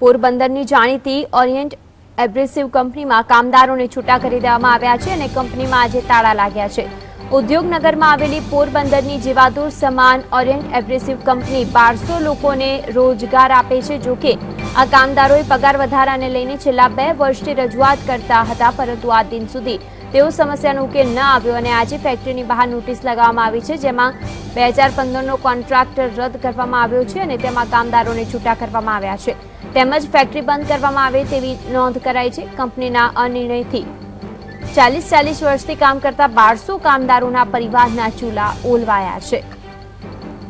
પોરબંદરની જાણીતી ઓરિયન્ટ એબ્રેસિવ કંપનીમાં કામદારોને છૂટા કરી દેવામાં આવ્યા છે અને કંપનીમાં આજે તાળા લાગ્યા છે. ઉદ્યોગનગરમાં આવેલી પોરબંદરની જીવાદોર સમાન ઓરિયન્ટ એબ્રેસિવ કંપની બારસો લોકોને રોજગાર આપે છે જોકે આ કામદારોએ પગાર વધારાને લઈને છેલ્લા બે વર્ષથી રજૂઆત કરતા હતા, પરંતુ આ દિન સુધી તેઓ સમસ્યાનો ઉકેલ ન આવ્યો અને આજે ફેક્ટરીની બહાર નોટિસ લગાવવામાં આવી છે, જેમાં બે હજાર પંદરનો કોન્ટ્રાક્ટ રદ કરવામાં આવ્યો છે અને તેમાં કામદારોને છૂટા કરવામાં આવ્યા છે. તેમજ ફેક્ટરી બંધ કરવામાં આવે તેવી નોંધ કરાઈ છે. કંપનીના અનિર્ણયથી ચાલીસ ચાલીસ વર્ષથી કામ કરતા બારસો કામદારોના પરિવારના ચૂલા ઓલવાયા છે.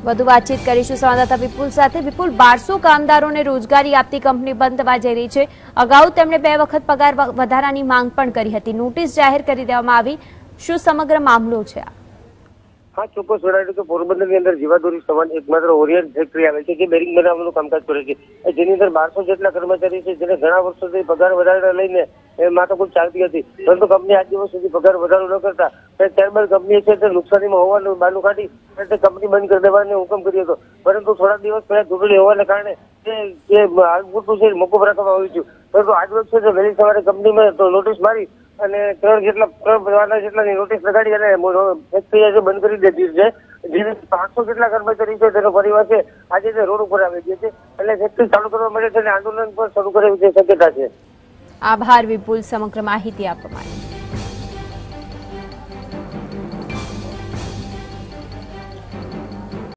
વધુ વાતચીત કરીશું સંવાદદાતા વિપુલ સાથે. વિપુલ, બારસો કામદારોને રોજગારી આપતી કંપની બંધ થવા જઈ રહી છે. અગાઉ તેમણે બે વખત પગાર વધારાની માંગ પણ કરી હતી. નોટિસ જાહેર કરી દેવામાં આવી. શું સમગ્ર મામલો છે હા, ચોક્કસ જણાવ્યું કે પોરબંદરની અંદર જીવાદોરી સમાન એકમાત્ર ઓરિયન્ટ ફેક્ટરી આવે છે જે બેરિંગ બનાવવાનું કામકાજ કરે છે. જેની અંદર બારસો જેટલા કર્મચારી છે જેને ઘણા વર્ષોથી પગાર વધારા લઈને એ કોઈ ચાલતી હતી પરંતુ કંપની આજ દિવસ સુધી પગાર વધારો ન કરતા ત્યારબાદ કંપની છે તે નુકસાનીમાં હોવાનું બાનું કાઢી તે કંપની બંધ કરી દેવાનો હુકમ કર્યો હતો. પરંતુ થોડા દિવસ પહેલા ચૂંટણી હોવાને કારણે તે જે છે, મોકૂફ રાખવામાં આવ્યું છે. પરંતુ આજ રોજ છે તે વહેલી સવારે કંપનીમાં નોટિસ મારી અને ત્રણ જેટલા, ત્રણ પ્રકારના જેટલાની નોટિસ લગાડી અને ફેક્ટરી બંધ કરી દીધી છે, જેને પાંચસો જેટલા કર્મચારી છે તેનો પરિવાર છે, આજે રોડ ઉપર આવી ગયો છે. એટલે ફેક્ટરી ચાલુ કરવા માટે તેને આંદોલન પણ શરૂ કરે એવી શક્યતા છે. આભાર વિપુલ સમગ્ર માહિતી આપવા માટે.